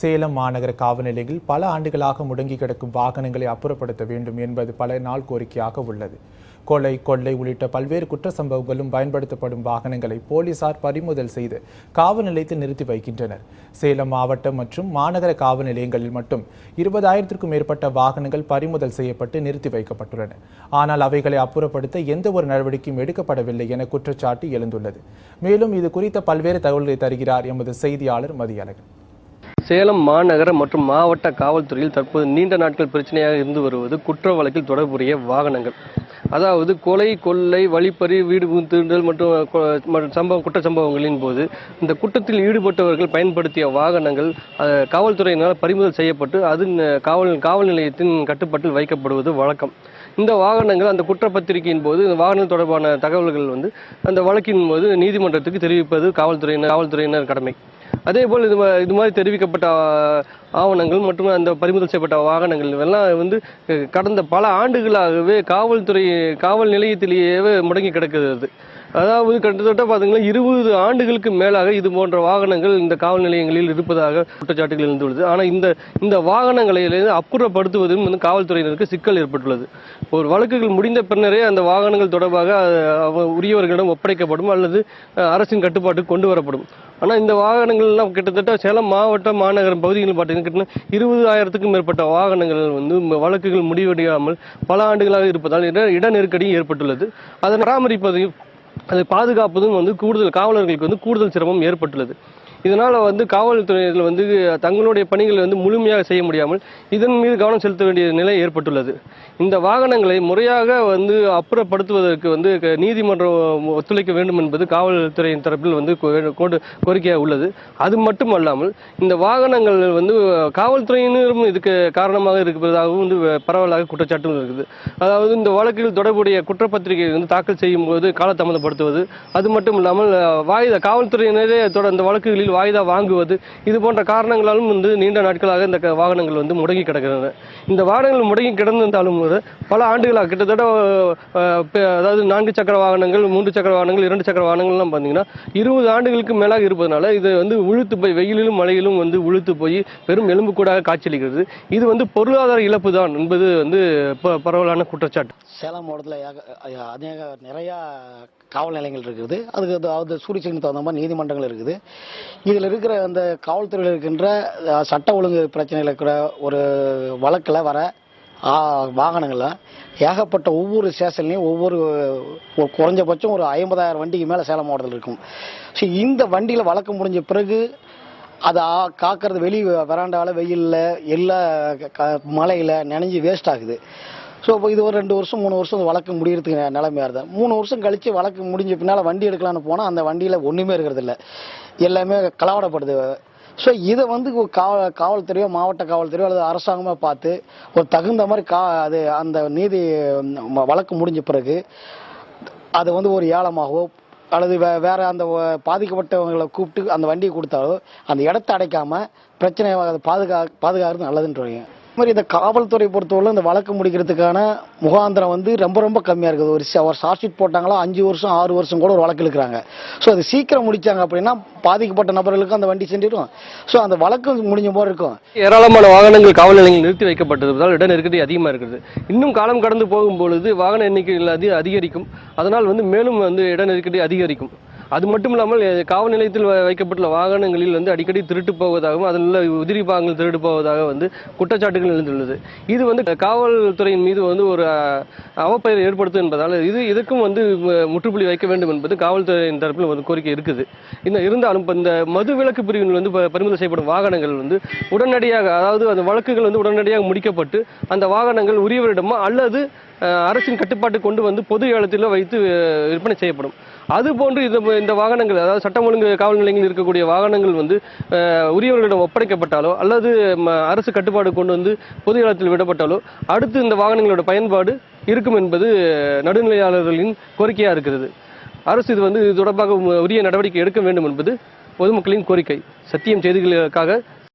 சேலம் மாநகர காவல் நிலையில் பல ஆண்டுகளாக முடங்கி கிடக்கும் வாகனங்களை அப்புறப்படுத்த வேண்டும் என்பது பல நாள் கோரிக்கையாக உள்ளது. கொலை கொள்ளை உள்ளிட்ட பல்வேறு குற்ற சம்பவங்களும் பயன்படுத்தப்படும் வாகனங்களை போலீசார் பறிமுதல் செய்து காவல் நிலையத்தில் நிறுத்தி வைக்கின்றனர். சேலம் மாவட்டம் மற்றும் மாநகர காவல் நிலையங்களில் மட்டும் இருபதாயிரத்திற்கும் மேற்பட்ட வாகனங்கள் பறிமுதல் செய்யப்பட்டு நிறுத்தி வைக்கப்பட்டுள்ளன. ஆனால் அவைகளை அப்புறப்படுத்த எந்த ஒரு நடவடிக்கையும் எடுக்கப்படவில்லை என குற்றச்சாட்டு எழுந்துள்ளது. மேலும் இது குறித்த பல்வேறு தகவல்களை தருகிறார் எமது செய்தியாளர் மதியழகன். சேலம் மாநகர மற்றும் மாவட்ட காவல்துறையில் தற்போது நீண்ட நாட்கள் பிரச்சனையாக இருந்து வருவது குற்ற வழக்கில் தொடர்புடைய வாகனங்கள். அதாவது கொலை கொள்ளை வழிப்பறி வீடு தீண்டல் மற்றும் சம்பவம் குற்ற சம்பவங்களின் போது இந்த குற்றத்தில் ஈடுபட்டவர்கள் பயன்படுத்திய வாகனங்கள் காவல்துறையினால் பறிமுதல் செய்யப்பட்டு அது காவல் காவல் நிலையத்தின் கட்டுப்பாட்டில் வைக்கப்படுவது வழக்கம். இந்த வாகனங்கள் அந்த குற்றப்பத்திரிகையின் போது இந்த வாகனம் தொடர்பான தகவல்கள் வந்து அந்த வழக்கின் போது நீதிமன்றத்துக்கு தெரிவிப்பது காவல்துறையினர் காவல்துறையினர் கடமை. அதே போல் இது இது மாதிரி தெரிவிக்கப்பட்ட ஆவணங்கள் மற்றும் அந்த பறிமுதல் செய்யப்பட்ட வாகனங்கள் எல்லாம் வந்து கடந்த பல ஆண்டுகளாகவே காவல்துறை காவல் நிலையத்திலேயே முடங்கி கிடக்கிறது அதாவது கிட்டத்தட்ட பார்த்தீங்கன்னா இருபது ஆண்டுகளுக்கு மேலாக இது போன்ற வாகனங்கள் இந்த காவல் நிலையங்களில் இருப்பதாக குற்றச்சாட்டுகள் இருந்துள்ளது ஆனால் இந்த இந்த வாகனங்களிலிருந்து அப்புறப்படுத்துவதும் வந்து காவல்துறையினருக்கு சிக்கல் ஏற்பட்டுள்ளது. ஒரு வழக்குகள் முடிந்த பின்னரே அந்த வாகனங்கள் தொடர்பாக உரியவர்களிடம் ஒப்படைக்கப்படும் அல்லது அரசின் கட்டுப்பாட்டுக்கு கொண்டு வரப்படும். ஆனால் இந்த வாகனங்கள்லாம் கிட்டத்தட்ட சேலம் மாவட்ட மாநகரம் பகுதிகளில் பார்த்தீங்கன்னா கிட்டத்தட்ட இருபதாயிரத்துக்கும் மேற்பட்ட வாகனங்கள் வந்து வழக்குகள் முடிவடையாமல் பல ஆண்டுகளாக இருப்பதால் இட இட ஏற்பட்டுள்ளது. அதை பராமரிப்பதையும் அதை பாதுகாப்பதும் வந்து கூடுதல் காவலர்களுக்கு வந்து கூடுதல் சிரமம் ஏற்பட்டுள்ளது. இதனால் வந்து காவல்துறையினர் வந்து தங்களுடைய பணிகளை வந்து முழுமையாக செய்ய முடியாமல் இதன் மீது கவனம் செலுத்த வேண்டிய நிலை ஏற்பட்டுள்ளது. இந்த வாகனங்களை முறையாக வந்து அப்புறப்படுத்துவதற்கு வந்து நீதிமன்றம் ஒத்துழைக்க வேண்டும் என்பது காவல்துறையின் தரப்பில் வந்து கோ- கோரிக்கையாக உள்ளது. அது மட்டுமல்லாமல் இந்த வாகனங்கள் வந்து காவல்துறையினரும் இதுக்கு காரணமாக இருப்பதாகவும் வந்து பரவலாக குற்றச்சாட்டும் இருக்குது. அதாவது இந்த வழக்கில் தொடர்புடைய குற்றப்பத்திரிகை வந்து தாக்கல் செய்யும் போது காலதாமதப்படுத்துவது அது மட்டும் இல்லாமல் வாயுத காவல்துறையினரே தொட- அந்த வழக்குகளில் வாய்தா வாங்குவது இது போன்ற காரணங்களாலும் வந்து நீண்ட நாட்களாக இந்த வாகனங்கள் வந்து முடங்கி கிடக்கிறது இந்த வாகனங்கள் முடங்கி கிடந்திருந்தாலும் கூட பல ஆண்டுகளாக கிட்டத்தட்ட அதாவது நான்கு சக்கர வாகனங்கள் மூன்று சக்கர வாகனங்கள் இரண்டு சக்கர வாகனங்கள்லாம் பார்த்தீங்கன்னா இருபது ஆண்டுகளுக்கு மேலாக இருப்பதனால இது வந்து உழுத்து போய் வெயிலிலும் மழையிலும் வந்து உழுத்து போய் பெரும் எலும்புக்கூடாக காட்சியளிக்கிறது. இது வந்து பொருளாதார இழப்பு தான் என்பது வந்து ப- பரவலான குற்றச்சாட்டு. சேலம் மாவட்டத்தில் அநேக நிறையா காவல் நிலையங்கள் இருக்குது. அதுக்கு அது- சூரிய சூரியசக்திக்கு தகுந்த மாதிரி நீதிமன்றங்கள் இருக்குது. இதில் இருக்கிற அந்த காவல்துறையில் இருக்கின்ற சட்ட ஒழுங்கு பிரச்சனையில் இருக்கிற ஒரு வழக்கில் வர ஆ, ஏகப்பட்ட ஒவ்வொரு ஸ்டேஷன்லையும் ஒவ்வொரு ஒரு குறைஞ்சபட்சம் ஒரு ஐம்பதாயிரம் வண்டிக்கு மேலே சேலம் மாவட்டத்தில் இருக்கும். ஸோ இந்த வண்டியில் வழக்கு முடிஞ்ச பிறகு அதை காக்கிறது வெளி வராண்டாவில் வெயிலில் எல்லா க- மழையில் நனைஞ்சு வேஸ்ட் ஆகுது. ஸோ இப்போ இது ஒரு ரெண்டு வருஷம் மூணு வருஷம் வழக்கு முடியறதுக்கு நிலைமையாக இருந்தது. மூணு வருஷம் கழிச்சு வழக்கு முடிஞ்ச பின்னால் வண்டி எடுக்கலாம்னு போனால் அந்த வண்டியில் ஒன்றுமே இருக்கிறதில்ல. எல்லாமே கலவடப்படுது ஸோ இதை வந்து காவ காவல் காவல்துறையோ மாவட்ட காவல்துறையோ அல்லது அரசாங்கமாக பார்த்து ஒரு தகுந்த மாதிரி கா அது அந்த நீதி வழக்கு முடிஞ்ச பிறகு அது வந்து ஒரு ஏலமாகவோ அல்லது வே வேற அந்த பாதிக்கப்பட்டவங்களை கூப்பிட்டு அந்த வண்டியை கொடுத்தாலோ அந்த இடத்த அடைக்காமல் பிரச்சனை பாதுகா பாதுகாக்கிறது நல்லதுன்றீங்க. மாதிரி இந்த காவல்துறை பொறுத்தவரை இந்த வழக்கு முடிக்கிறதுக்கான முகாந்திரம் வந்து ரொம்ப ரொம்ப கம்மியாக இருக்குது. ஒரு ச- ஒரு ஷார்ட் ஷீட் போட்டாங்களா அஞ்சு வருஷம் ஆறு வருஷம் கூட ஒரு வழக்கு இருக்கிறாங்க ஸோ அது சீக்கிரம் முடிச்சாங்க அப்படின்னா பாதிக்கப்பட்ட நபர்களுக்கும் அந்த வண்டி சென்றிடும். ஸோ அந்த வழக்கு முடிஞ்ச போது இருக்கும். ஏராளமான வாகனங்கள் காவல் நிலையங்கள் நிறுத்தி வைக்கப்பட்டதால் இட நெருக்கடி அதிகமாக இருக்குது. இன்னும் காலம் கடந்து போகும் பொழுது வாகன எண்ணிக்கைகள் அதி அதிகரிக்கும். அதனால் வந்து மேலும் வந்து இட நெருக்கடி அதிகரிக்கும். அது மட்டும் இல்லாமல் காவல் நிலையத்தில் வ- வைக்கப்பட்டுள்ள வாகனங்களில் வந்து அடிக்கடி திருட்டு போவதாகவும் அதில் உள்ள உதிரி பாகங்கள் திருட்டு போவதாக வந்து குற்றச்சாட்டுகள் எழுந்துள்ளது. இது வந்து காவல்துறையின் மீது வந்து ஒரு அவப்பெயர் ஏற்படுத்தும் என்பதால் இது இதுக்கும் வந்து முற்றுப்புள்ளி வைக்க வேண்டும் என்பது காவல்துறையின் தரப்பில் ஒரு கோரிக்கை இருக்குது. இந்த இருந்தாலும் இந்த மது விலக்கு பிரிவில் வந்து ப- பறிமுதல் செய்யப்படும் வாகனங்கள் வந்து உடனடியாக அதாவது அந்த வழக்குகள் வந்து உடனடியாக முடிக்கப்பட்டு அந்த வாகனங்கள் உரியவரிடமோ அல்லது அரசின் கட்டுப்பாட்டு கொண்டு வந்து பொது ஏலத்தில் வைத்து விற்பனை செய்யப்படும். அது போன்று இந்த இந்த வாகனங்கள் அதாவது சட்டம் ஒழுங்கு காவல் நிலையங்களில் இருக்கக்கூடிய வாகனங்கள் வந்து உரியவர்களிடம் ஒப்படைக்கப்பட்டாலோ அல்லது ம, அரசு கட்டுப்பாடு கொண்டு வந்து பொது ஏலத்தில் விடப்பட்டாலோ அடுத்து இந்த வாகனங்களோட பயன்பாடு இருக்கும் என்பது நடுநிலையாளர்களின் கோரிக்கையாக இருக்கிறது. அரசு இது வந்து இது தொடர்பாக உரிய நடவடிக்கை எடுக்க வேண்டும் என்பது பொதுமக்களின் கோரிக்கை. சத்தியம் செய்திகளுக்காக